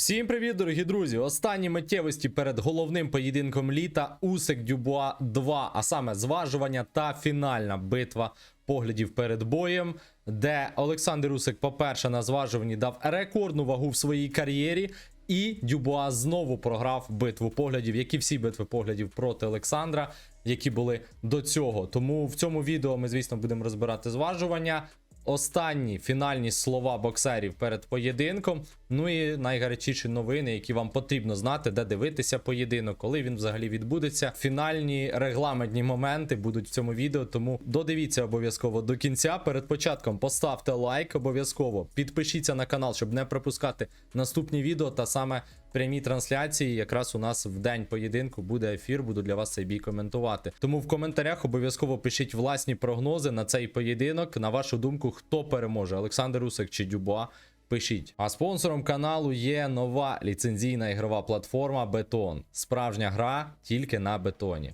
Всім привіт, дорогі друзі! Останні миттєвості перед головним поєдинком літа Усик Дюбуа 2, а саме зважування та фінальна битва поглядів перед боєм, де Олександр Усик, по-перше, на зважуванні дав рекордну вагу в своїй кар'єрі. І Дюбуа знову програв битву поглядів, як і всі битви поглядів проти Олександра, які були до цього. Тому в цьому відео ми, звісно, будемо розбирати зважування. Останні фінальні слова боксерів перед поєдинком. Ну і найгарячіші новини, які вам потрібно знати, де дивитися поєдинок, коли він взагалі відбудеться. Фінальні регламентні моменти будуть в цьому відео. Тому додивіться обов'язково до кінця. Перед початком поставте лайк обов'язково. Підпишіться на канал, щоб не пропускати наступні відео та саме прямі трансляції. Якраз у нас в день поєдинку буде ефір. Буду для вас цей бій коментувати. Тому в коментарях обов'язково пишіть власні прогнози на цей поєдинок. На вашу думку, хто переможе: Олександр Усик чи Дюбуа. Пишіть. А спонсором каналу є нова ліцензійна ігрова платформа Бетон. Справжня гра тільки на бетоні.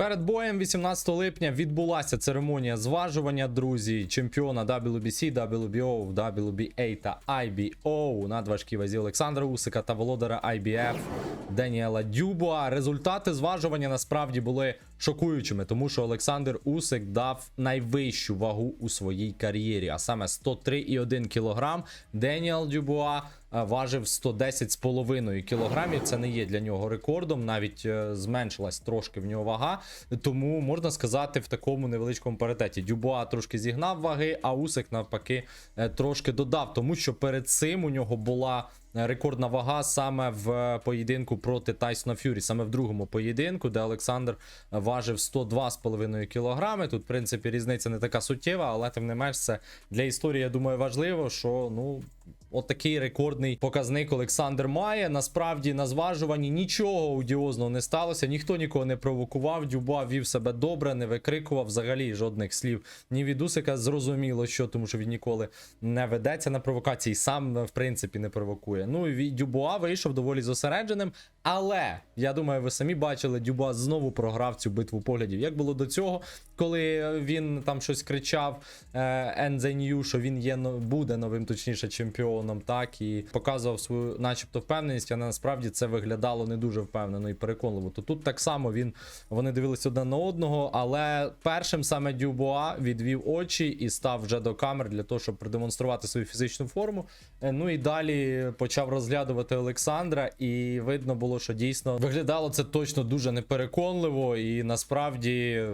Перед боєм 18 липня відбулася церемонія зважування, друзі, чемпіона WBC, WBO, WBA та IBO надважкій вазі Олександра Усика та володара IBF Деніела Дюбуа. Результати зважування насправді були шокуючими, тому що Олександр Усик дав найвищу вагу у своїй кар'єрі, а саме 103,1 кг. Деніел Дюбуа важив 110,5 кілограмів. Це не є для нього рекордом, навіть е, зменшилась трошки в нього вага. Тому можна сказати, в такому невеличкому паритеті. Дюбуа трошки зігнав ваги, а Усик навпаки е, трошки додав, тому що перед цим у нього була. е, Рекордна вага саме в поєдинку проти Тайсона Фюрі, саме в другому поєдинку, де Олександр важив 102,5 кілограми. Тут, в принципі, різниця не така суттєва, але тим не менш, це для історії, я думаю, важливо, що ну. От рекордний показник Олександр має. Насправді на зважуванні нічого одіозного не сталося, ніхто нікого не провокував. Дюба вів себе добре, не викрикував взагалі жодних слів. Ні від Усика зрозуміло, що тому що він ніколи не ведеться на провокації, сам в принципі не провокує. Ну і від Дюбуа вийшов доволі зосередженим. Але я думаю, ви самі бачили, Дюба знову програв цю битву поглядів. Як було до цього, коли він там щось кричав Ензенью, що він є буде новим, точніше, чемпіоном, так і показував свою, начебто, впевненість, а насправді це виглядало не дуже впевнено і переконливо. То тут так само він вони дивилися один на одного, але першим саме Дюбуа відвів очі і став вже до камер для того, щоб продемонструвати свою фізичну форму. Е, Ну і далі почав розглядувати Олександра, і видно було, що дійсно виглядало це точно дуже непереконливо. І насправді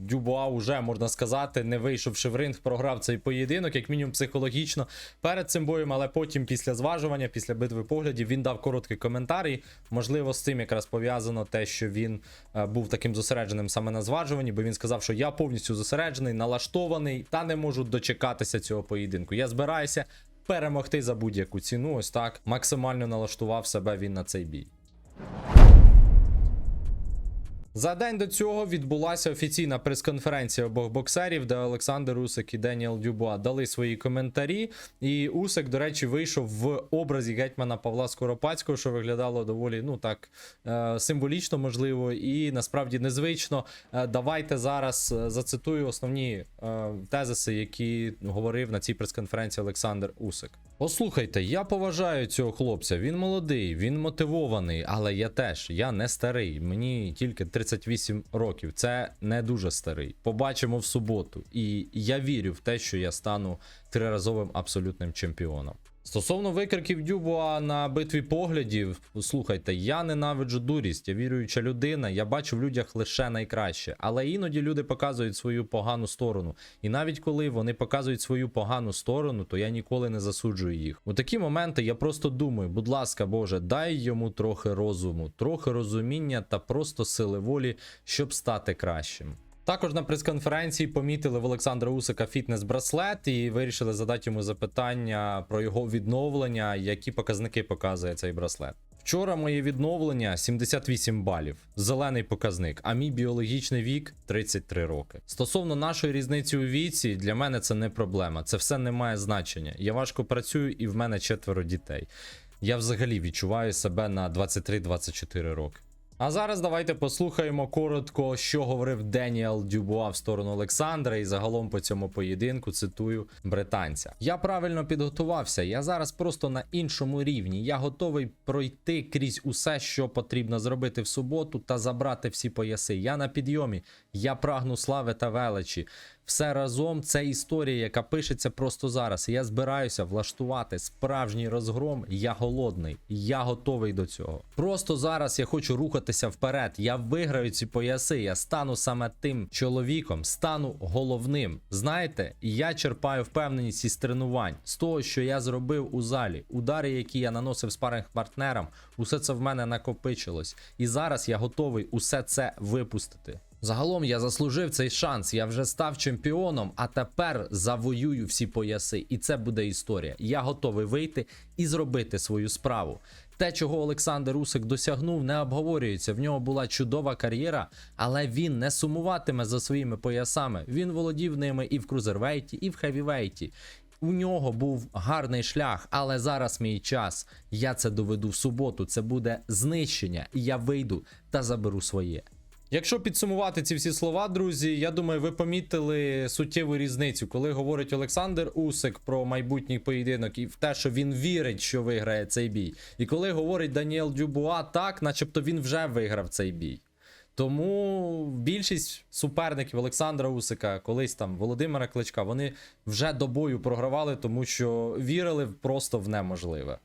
Дюбуа вже можна сказати, не вийшовши в ринг, програв цей поєдинок, як мінімум психологічно перед цим боєм, але потім після зважування, після битви поглядів, він дав короткий коментар. І можливо з цим якраз пов'язано те, що він е, був таким зосередженим саме на зважуванні, бо він сказав, що я повністю зосереджений, налаштований та не можу дочекатися цього поєдинку. Я збираюся перемогти за будь-яку ціну. Ось так максимально налаштував себе він на цей бій. За день до цього відбулася офіційна прес-конференція обох боксерів, де Олександр Усик і Деніел Дюбуа дали свої коментарі. І Усик, до речі, вийшов в образі гетьмана Павла Скоропадського, що виглядало доволі ну так е, символічно, можливо, і насправді незвично. Е, Давайте зараз е, зацитую основні тезиси, які говорив на цій прес-конференції Олександр Усик. Послухайте, я поважаю цього хлопця. Він молодий, він мотивований, але я теж я не старий. Мені тільки 38 років. Це не дуже старий. Побачимо в суботу. І я вірю в те, що я стану триразовим абсолютним чемпіоном. Стосовно викриків Дюбуа на битві поглядів, слухайте, я ненавиджу дурість, я віруюча людина, я бачу в людях лише найкраще. Але іноді люди показують свою погану сторону. І навіть коли вони показують свою погану сторону, то я ніколи не засуджую їх. У такі моменти я просто думаю, будь ласка, Боже, дай йому трохи розуму, трохи розуміння та просто сили волі, щоб стати кращим. Також на прес-конференції помітили в Олександра Усика фітнес-браслет і вирішили задати йому запитання про його відновлення, які показники показує цей браслет. Вчора моє відновлення 78 балів, зелений показник, а мій біологічний вік 33 роки. Стосовно нашої різниці у віці, для мене це не проблема. Це все не має значення. Я важко працюю і в мене четверо дітей. Я взагалі відчуваю себе на 23-24 роки. А зараз давайте послухаємо коротко, що говорив Деніел Дюбуа в сторону Олександра, і загалом по цьому поєдинку цитую британця. Я правильно підготувався. Я зараз просто на іншому рівні. Я готовий пройти крізь усе, що потрібно зробити в суботу, та забрати всі пояси. Я на підйомі. Я прагну слави та величі. Все разом це історія, яка пишеться просто зараз. Я збираюся влаштувати справжній розгром. Я голодний, я готовий до цього. Просто зараз я хочу рухатися вперед. Я виграю ці пояси. Я стану саме тим чоловіком, стану головним. Знаєте, я черпаю впевненість із тренувань з того, що я зробив у залі. Удари, які я наносив спаринг партнерам, усе це в мене накопичилось. І зараз я готовий усе це випустити. Загалом я заслужив цей шанс. Я вже став чемпіоном, а тепер завоюю всі пояси. І це буде історія. Я готовий вийти і зробити свою справу. Те, чого Олександр Усик досягнув, не обговорюється. В нього була чудова кар'єра, але він не сумуватиме за своїми поясами. Він володів ними і в крузервейті, і в хевівейті. У нього був гарний шлях, але зараз мій час. Я це доведу в суботу. Це буде знищення, і я вийду та заберу своє. Якщо підсумувати ці всі слова, друзі, я думаю, ви помітили суттєву різницю, коли говорить Олександр Усик про майбутній поєдинок і в те, що він вірить, що виграє цей бій. І коли говорить Даніел Дюбуа, так, начебто він вже виграв цей бій. Тому більшість суперників Олександра Усика, колись там Володимира Кличка, вони вже до бою програвали, тому що вірили просто в неможливе.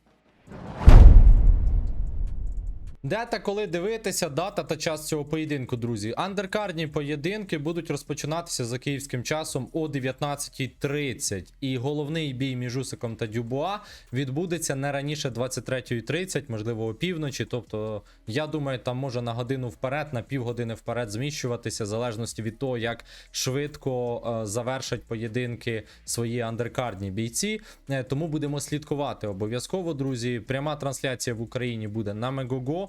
Де та коли дивитися, дата та час цього поєдинку, друзі. Андеркардні поєдинки будуть розпочинатися за київським часом о 19.30. І головний бій між Усиком та Дюбуа відбудеться не раніше 23.30, можливо, опівночі. Тобто, я думаю, там може на годину вперед, на півгодини вперед зміщуватися, в залежності від того, як швидко е, завершать поєдинки свої андеркардні бійці. Е, тому будемо слідкувати обов'язково, друзі. Пряма трансляція в Україні буде на Мегого.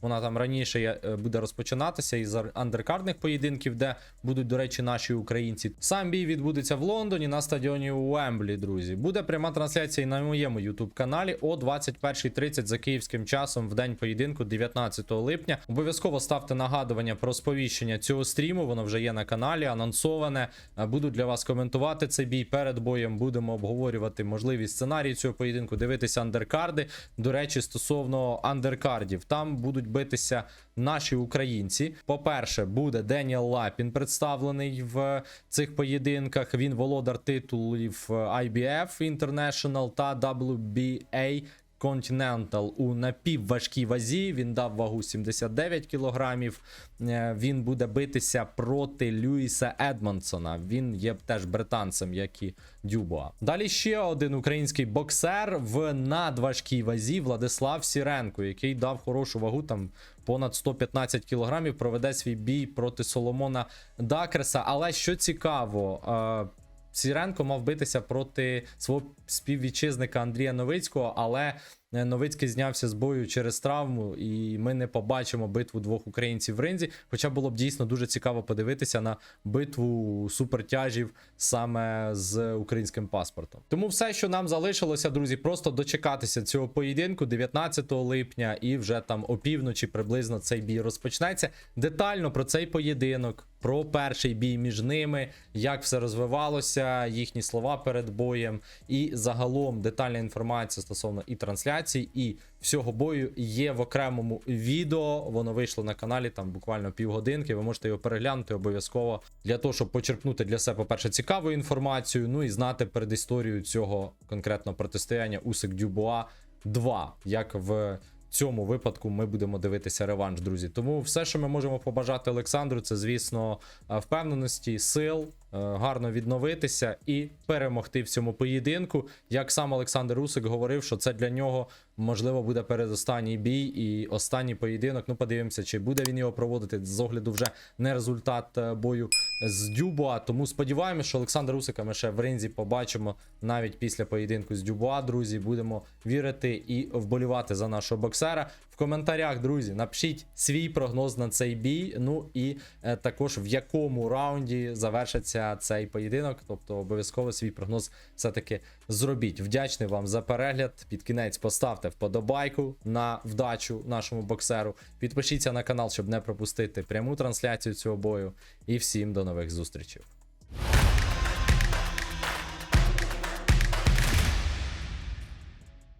Вона там раніше е, буде розпочинатися із андеркардних поєдинків, де будуть, до речі, наші українці. Сам бій відбудеться в Лондоні на стадіоні Уемблі, друзі. Буде пряма трансляція і на моєму YouTube каналі о 21.30 за київським часом в день поєдинку, 19 липня. Обов'язково ставте нагадування про сповіщення цього стріму. Воно вже є на каналі, анонсоване. Е, Буду для вас коментувати цей бій перед боєм. Будемо обговорювати можливі сценарії цього поєдинку, дивитися андеркарди. До речі, стосовно андеркардів, там будуть битися наші українці. По-перше, буде Деніел Лапін представлений в цих поєдинках. Він володар титулів IBF International та WBA Continental у напівважкій вазі. Він дав вагу 79 кілограмів. Е, Він буде битися проти Люїса Едмонсона. Він є теж британцем, як і Дюбуа. Далі ще один український боксер в надважкій вазі Владислав Сіренко, який дав хорошу вагу там. Понад 115 кілограмів проведе свій бій проти Соломона Дакреса. Але що цікаво, е, Сіренко мав битися проти свого співвітчизника Андрія Новицького, але е, Новицький знявся з бою через травму, і ми не побачимо битву двох українців в ринзі. Хоча було б дійсно дуже цікаво подивитися на битву супертяжів саме з українським паспортом. Тому все, що нам залишилося, друзі, просто дочекатися цього поєдинку 19 липня, і вже там опівночі приблизно цей бій розпочнеться. Детально про цей поєдинок. Про перший бій між ними, як все розвивалося, їхні слова перед боєм, і загалом детальна інформація стосовно і трансляцій, і всього бою є в окремому відео. Воно вийшло на каналі там буквально півгодинки. Ви можете його переглянути обов'язково для того, щоб почерпнути для себе, по-перше, цікаву інформацію, ну і знати передісторію цього конкретного протистояння Усик Дюбуа 2, як в цьому випадку ми будемо дивитися реванш, друзі. Тому все, що ми можемо побажати Олександру, це звісно е, впевненості, сил, гарно відновитися і перемогти в цьому поєдинку. Як сам Олександр Русик говорив, що це для нього можливо буде передостанній бій і останній поєдинок. Ну, подивимося, чи буде він його проводити з огляду вже не результат е, бою з Дюбуа. Тому сподіваємося, що Олександра Усика ми ще в ринзі побачимо навіть після поєдинку з Дюбуа. Друзі, будемо вірити і вболівати за нашого боксера. В коментарях, друзі, напишіть свій прогноз на цей бій. Ну і е, також в якому раунді завершиться цей поєдинок. Тобто обов'язково свій прогноз все-таки зробіть. Вдячний вам за перегляд. Під кінець поставте вподобайку на вдачу нашому боксеру. Підпишіться на канал, щоб не пропустити пряму трансляцію цього бою. І всім до нових зустрічей.